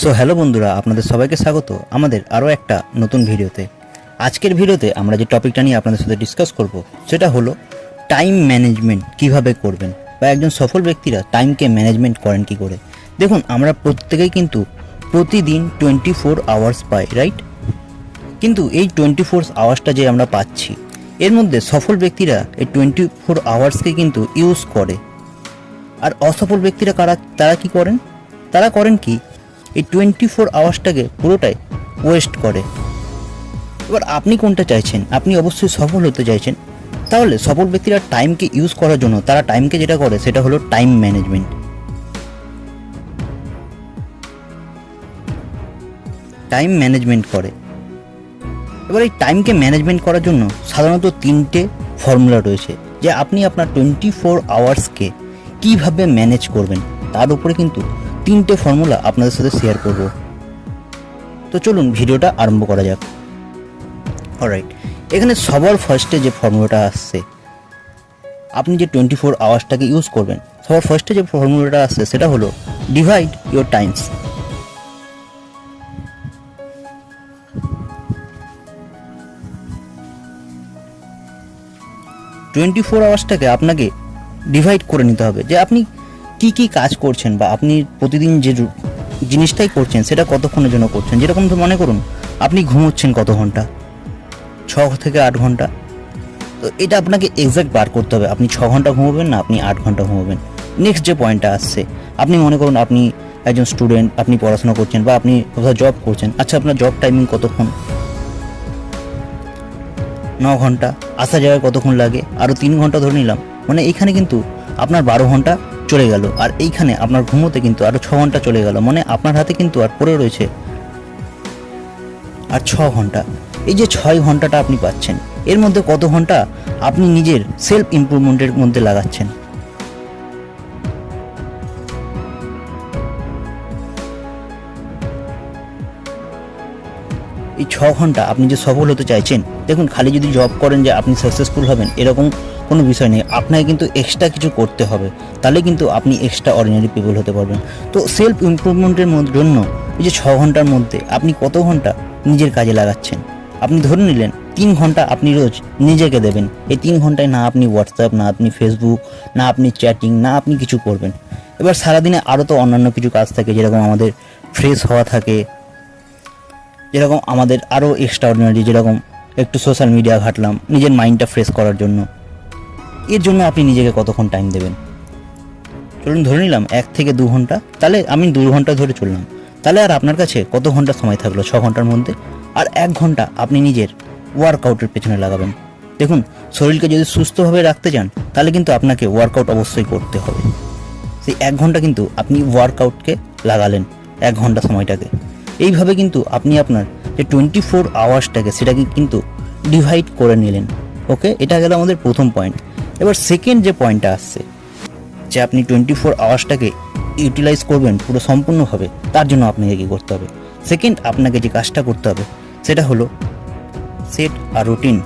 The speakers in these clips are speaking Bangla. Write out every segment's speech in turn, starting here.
সো হ্যালো বন্ধুরা, আপনাদের সবাইকে স্বাগত আমাদের আরও একটা নতুন ভিডিওতে। আজকের ভিডিওতে আমরা যে টপিকটা নিয়ে আপনাদের সাথে ডিসকাস করব, সেটা হলো টাইম ম্যানেজমেন্ট কীভাবে করবেন? বা একজন সফল ব্যক্তিরা টাইমকে ম্যানেজমেন্ট করেন কি করে? দেখুন, আমরা প্রত্যেকেই কিন্তু প্রতিদিন টোয়েন্টি ফোর আওয়ার্স পাই রাইট কিন্তু এই টোয়েন্টি ফোর আওয়ার্সটা যে আমরা পাচ্ছি, এর মধ্যে সফল ব্যক্তিরা এই টোয়েন্টি ফোর আওয়ার্সকে কিন্তু ইউজ করে। আর অসফল ব্যক্তিরা কারা, তারা কি করেন? তারা করেন কি এই টোয়েন্টি ফোর আওয়ার্সটাকে পুরোটাই ওয়েস্ট করে। এবার আপনি কোনটা চাইছেন? আপনি অবশ্যই সফল হতে চাইছেন। তাহলে সফল ব্যক্তিরা টাইমকে ইউজ করার জন্য, তারা টাইমকে যেটা করে, সেটা হলো টাইম ম্যানেজমেন্ট টাইম ম্যানেজমেন্ট করে। এবার এই টাইমকে ম্যানেজমেন্ট করার জন্য সাধারণত তিনটে ফর্মুলা রয়েছে, যে আপনি আপনার টোয়েন্টি ফোর আওয়ার্সকে কীভাবে ম্যানেজ করবেন, তার উপরে কিন্তু তিনটে ফর্মুলা আপনাদের সাথে শেয়ার করব। তো চলুন ভিডিওটা আরম্ভ করা যাক। অলরাইট এখানে সবার ফার্স্টে যে ফর্মুলাটা আসছে, আপনি যে টোয়েন্টি ফোর আওয়ার্সটাকে ইউজ করবেন, সবার ফার্স্টে যে ফর্মুলাটা আসছে সেটা হলো divide your times twenty four আওয়ার্সটাকে আপনাকে ডিভাইড করে নিতে হবে। যে আপনি কি কি কাজ করছেন বা আপনি প্রতিদিন যে জিনিসটাই করছেন, সেটা কতক্ষণের জন্য করছেন? যেরকম মনে করুন, আপনি ঘুমোচ্ছেন কত ঘণ্টা? ছ থেকে আট ঘণ্টা? তো এটা আপনাকে এক্সাক্ট বার করতে হবে। আপনি ছ ঘণ্টা ঘুমোবেন না, আপনি আট ঘণ্টা ঘুমোবেন। নেক্সট যে পয়েন্টটা আসছে, আপনি মনে করুন আপনি একজন স্টুডেন্ট আপনি পড়াশোনা করছেন বা আপনি কোথাও জব করছেন। আচ্ছা আপনার জব টাইমিং কতক্ষণ? ন ঘণ্টা। আসা যাওয়ায় কতক্ষণ লাগে? আরও তিন ঘণ্টা ধরে নিলাম। মানে এইখানে কিন্তু আপনার বারো ঘণ্টা চলে গেল। আর এইখানে আপনার ঘুমোতে কিন্তু আরও ছ ঘণ্টা চলে গেল। মানে আপনার হাতে কিন্তু আর পড়ে রয়েছে আর ছ ঘণ্টা। এই যে ছয় ঘন্টাটা আপনি পাচ্ছেন, এর মধ্যে কত ঘণ্টা আপনি নিজের সেলফ ইমপ্রুভমেন্টের মধ্যে লাগাচ্ছেন? এই ছ ঘণ্টা আপনি যে সফল হতে চাইছেন, দেখুন, খালি যদি জব করেন যে আপনি সাকসেসফুল হবেন, এরকম কোনো বিষয় নেই। আপনাকে কিন্তু এক্সট্রা কিছু করতে হবে। তাহলে কিন্তু আপনি এক্সট্রা অর্ডিনারি পিপল হতে পারবেন। তো সেলফ ইমপ্রুভমেন্টের জন্য এই যে ছ ঘণ্টার মধ্যে আপনি কত ঘণ্টা নিজের কাজে লাগাচ্ছেন? আপনি ধরে নিলেন, তিন ঘণ্টা আপনি রোজ নিজেকে দেবেন। এই তিন ঘন্টায় না আপনি হোয়াটসঅ্যাপ না আপনি ফেসবুক না আপনি চ্যাটিং না আপনি কিছু করবেন। এবার সারাদিনে আরও তো অন্যান্য কিছু কাজ থাকে, যেরকম আমাদের ফ্রেশ হওয়া থাকে, যেরকম আমাদের আরও এক্সট্রা অর্ডিনারি যেরকম একটু সোশ্যাল মিডিয়া ঘাটলাম, নিজের মাইন্ডটা ফ্রেশ করার জন্য। এর জন্য আপনি নিজেকে কতক্ষণ টাইম দেবেন? চলুন ধরে নিলাম এক থেকে দু ঘণ্টা, তাহলে আমি দু ঘণ্টা ধরে চললাম। তাহলে আর আপনার কাছে কত ঘণ্টা সময় থাকল ছ ঘণ্টার মধ্যে? আর এক ঘণ্টা আপনি নিজের ওয়ার্কআউটের পেছনে লাগাবেন। দেখুন, শরীরকে যদি সুস্থভাবে রাখতে চান তাহলে কিন্তু আপনাকে ওয়ার্কআউট অবশ্যই করতে হবে। সেই এক ঘণ্টা কিন্তু আপনি ওয়ার্কআউটকে লাগালেন, এক ঘণ্টা সময়টাকে। এইভাবে কিন্তু আপনি আপনার যে টোয়েন্টি ফোর আওয়ার্সটাকে সেটাকে কিন্তু ডিভাইড করে নিলেন। ওকে এটা গেল আমাদের প্রথম পয়েন্ট এবার সেকেন্ড যে পয়েন্টটা আসছে, যে আপনি টোয়েন্টি ফোর আওয়ার্সটাকে ইউটিলাইজ করবেন পুরো সম্পূর্ণভাবে, তার জন্য আপনাকে কী করতে হবে? সেকেন্ড আপনাকে যে কাজটা করতে হবে, সেটা হলো set your routine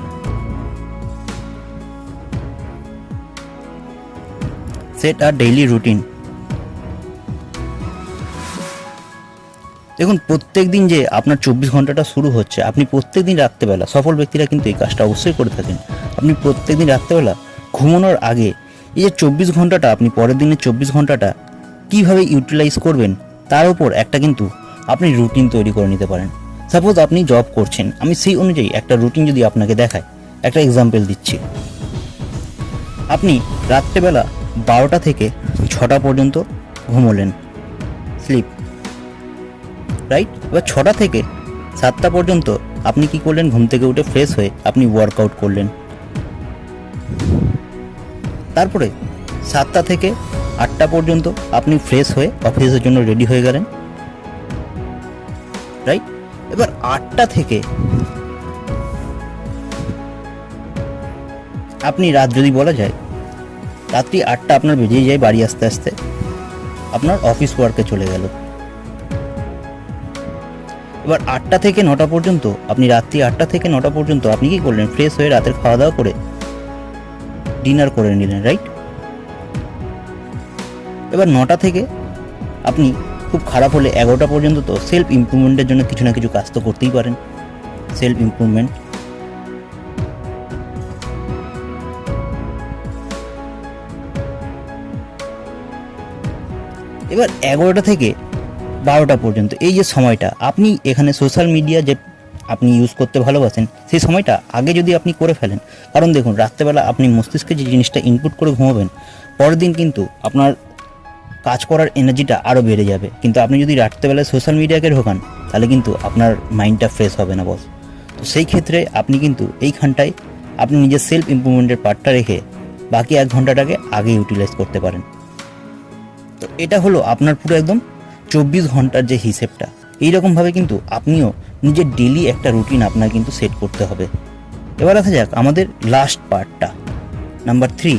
set your daily routine দেখুন প্রত্যেক দিন যে আপনার চব্বিশ ঘন্টাটা শুরু হচ্ছে, আপনি প্রত্যেক দিন রাত্রেবেলা, সফল ব্যক্তিরা কিন্তু এই কাজটা অবশ্যই করে থাকেন। আপনি প্রত্যেক দিন রাত্রেবেলা ঘুমানোর আগে এই যে চব্বিশ ঘন্টাটা, আপনি পরের দিনের চব্বিশ ঘন্টাটা কীভাবে ইউটিলাইজ করবেন, তার উপর একটা কিন্তু আপনি রুটিন তৈরি করে নিতে পারেন। সাপোজ আপনি জব করছেন, আমি সেই অনুযায়ী একটা রুটিন যদি আপনাকে দেখাই, একটা এক্সাম্পল দিচ্ছি। আপনি রাত্রেবেলা বারোটা থেকে ছটা পর্যন্ত ঘুমোলেন স্লিপ রাইট এবার ছটা থেকে সাতটা পর্যন্ত আপনি কি করলেন, ঘুম থেকে উঠে ফ্রেশ হয়ে আপনি ওয়ার্কআউট করলেন। তারপরে সাতটা থেকে আটটা পর্যন্ত আপনি ফ্রেশ হয়ে অফিসের জন্য রেডি হয়ে গেলেন। রাইট এবার আটটা থেকে আপনি রাত যদি বলা যায়, রাত্রি আটটা আপনার বেজেই যায় বাড়ি আসতে আসতে। আপনার অফিস ওয়ার্কে চলে গেল। এবার আটটা থেকে নটা পর্যন্ত, আপনি রাত্রি আটটা থেকে নটা পর্যন্ত আপনি কি করলেন? ফ্রেশ হয়ে রাতের খাওয়া দাওয়া করে ডিনার করে নিলেন রাইট এবার নটা থেকে আপনি খুব খারাপ হলে এগারোটা পর্যন্ত তো সেলফ ইমপ্রুভমেন্টের জন্য কিছু না কিছু কাজ তো করতেই পারেন। সেলফ ইমপ্রুভমেন্ট এবার এগারোটা থেকে বারোটা পর্যন্ত এই যে সময়টা, আপনি এখানে সোশ্যাল মিডিয়া যে আপনি ইউজ করতে ভালোবাসেন, সেই সময়টা আগে যদি আপনি করে ফেলেন, কারণ দেখুন, রাত্রেবেলা আপনি মস্তিষ্কে যে জিনিসটা ইনপুট করে ঘুমাবেন, পরের দিন কিন্তু আপনার কাজ করার এনার্জিটা আরও বেড়ে যাবে। কিন্তু আপনি যদি রাত্রেবেলায় সোশ্যাল মিডিয়াকে ঢোকান, তাহলে কিন্তু আপনার মাইন্ডটা ফ্রেশ হবে না বস তো সেই ক্ষেত্রে আপনি কিন্তু এইখানটায় আপনি নিজের সেলফ ইমপ্রুভমেন্টের পার্টটা রেখে বাকি এক ঘন্টাটাকে আগে ইউটিলাইজ করতে পারেন। তো এটা হলো আপনার পুরো একদম চব্বিশ ঘণ্টার যে হিসেবটা। এইরকমভাবে কিন্তু আপনিও নিজের ডেলি একটা রুটিন আপনার কিন্তু সেট করতে হবে। এবার আসা যাক আমাদের লাস্ট পার্টটা নাম্বার থ্রি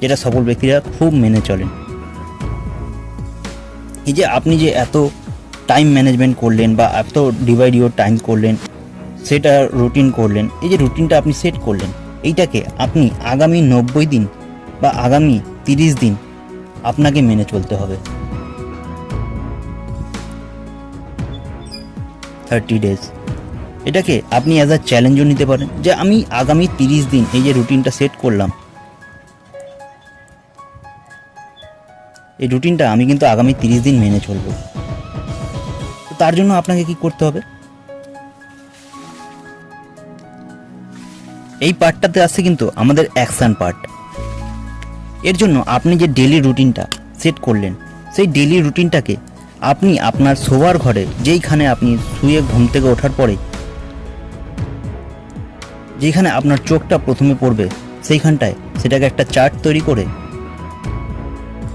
যেটা সফল ব্যক্তিরা খুব মেনে চলেন। এই যে আপনি যে এত টাইম ম্যানেজমেন্ট করলেন বা এত ডিভাইড ইউর টাইম করলেন, সেটা রুটিন করলেন, এই যে রুটিনটা আপনি সেট করলেন, এইটাকে আপনি আগামী নব্বই দিন বা আগামী তিরিশ দিন আপনাকে মেনে চলতে হবে। থার্টি ডেজ এটাকে আপনি অ্যাজ আ চ্যালেঞ্জও নিতে পারেন যে আমি আগামী তিরিশ দিন এই যে রুটিনটা সেট করলাম। এই রুটিনটা আমি কিন্তু আগামী তিরিশ দিন মেনে চলবো। তো তার জন্য আপনাকে কি করতে হবে? এই পার্টটাতে আসছে কিন্তু আমাদের অ্যাকশন পার্ট এর জন্য আপনি যে ডেলি রুটিনটা সেট করলেন, সেই ডেলি রুটিনটাকে আপনি আপনার শোবার ঘরে, যেইখানে আপনি শুয়ে ঘুম থেকে ওঠার পরে যেখানে আপনার চোখটা প্রথমে পড়বে, সেইখানটায় সেটাকে একটা চার্ট তৈরি করে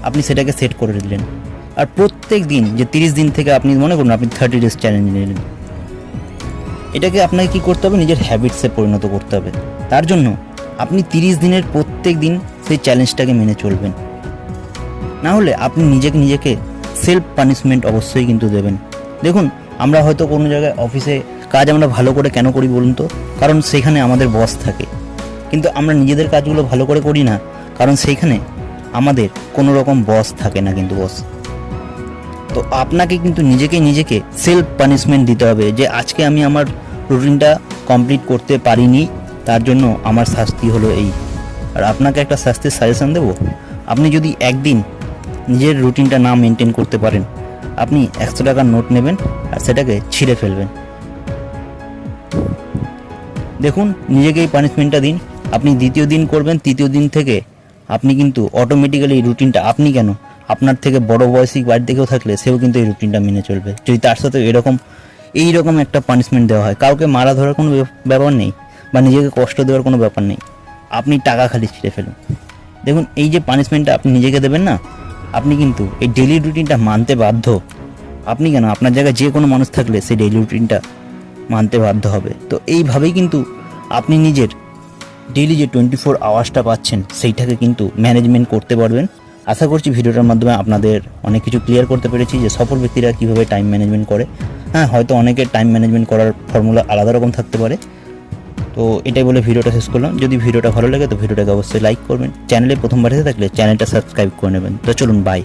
আপনি সেটাকে সেট করে দিলেন আর প্রত্যেক দিন, যে তিরিশ দিন থেকে আপনি মনে করুন আপনি থার্টি ডেজ চ্যালেঞ্জ নিলেন, এটাকে আপনাকে কি করতে হবে? নিজের হ্যাবিটসে পরিণত করতে হবে। তার জন্য আপনি তিরিশ দিনের প্রত্যেক দিন সেই চ্যালেঞ্জটাকে মেনে চলবেন। না হলে আপনি নিজেকে নিজেকে সেলফ পানিশমেন্ট অবশ্যই কিন্তু দেবেন। দেখুন, আমরা হয়তো কোনো জায়গায় অফিসে কাজ আমরা ভালো করে কেন করি বলুন তো? কারণ সেখানে আমাদের বস থাকে। কিন্তু আমরা নিজেদের কাজগুলো ভালো করে করি না, কারণ সেইখানে আমাদের কোনো রকম বস থাকে না কিন্তু বস তো আপনাকে কিন্তু নিজেকে নিজেকে সেলফ পানিশমেন্ট দিতে হবে যে, আজকে আমি আমার রুটিনটা কমপ্লিট করতে পারিনি, তার জন্য আমার শাস্তি হলো এই। আর আপনাকে একটা শাস্তির সাজেশন দেবো? আপনি যদি একদিন নিজের রুটিনটা না মেনটেন করতে পারেন। আপনি একশো টাকার নোট নেবেন আর সেটাকে ছিঁড়ে ফেলবেন। দেখুন নিজেকে এই পানিশমেন্টটা দিন। আপনি দ্বিতীয় দিন করবেন, তৃতীয় দিন থেকে আপনি কিন্তু অটোমেটিক্যালি এই রুটিনটা, আপনি কেন? আপনার থেকে বড় বয়সী বাড়ি থেকেও থাকলে সেও কিন্তু এই রুটিনটা মেনে চলবে। যদি তার সাথে এরকম এই রকম একটা পানিশমেন্ট দেওয়া হয়, কাউকে মারা ধরার কোনো ব্যাপার নেই বা নিজেকে কষ্ট দেওয়ার কোনো ব্যাপার নেই। আপনি টাকা খালি ছিঁড়ে ফেলুন। দেখুন, এই যে পানিশমেন্টটা আপনি নিজেকে দেবেন না আপনি কিন্তু এই ডেলি রুটিনটা মানতে বাধ্য। আপনি কেন? আপনার জায়গায় যে কোনো মানুষ থাকলে সেই ডেলি রুটিনটা মানতে বাধ্য হবে। তো এইভাবেই কিন্তু আপনি নিজের ডেইলি যে টোয়েন্টি ফোর আওয়ার্সটা পাচ্ছেন, সেইটাকে কিন্তু ম্যানেজমেন্ট করতে পারবেন। আশা করছি ভিডিওটার মাধ্যমে আপনাদের অনেক কিছু ক্লিয়ার করতে পেরেছি যে সফল ব্যক্তিরা কীভাবে টাইম ম্যানেজমেন্ট করে। হ্যাঁ হয়তো অনেকের টাইম ম্যানেজমেন্ট করার ফর্মুলা আলাদা রকম থাকতে পারে। তো এটাই বলে ভিডিওটা শেষ করলাম। যদি ভিডিওটা ভালো লাগে, তো ভিডিওটাকে অবশ্যই লাইক করবেন। চ্যানেলে প্রথমবার এসে থাকলে চ্যানেলটা সাবস্ক্রাইব করে নেবেন। তো চলুন বাই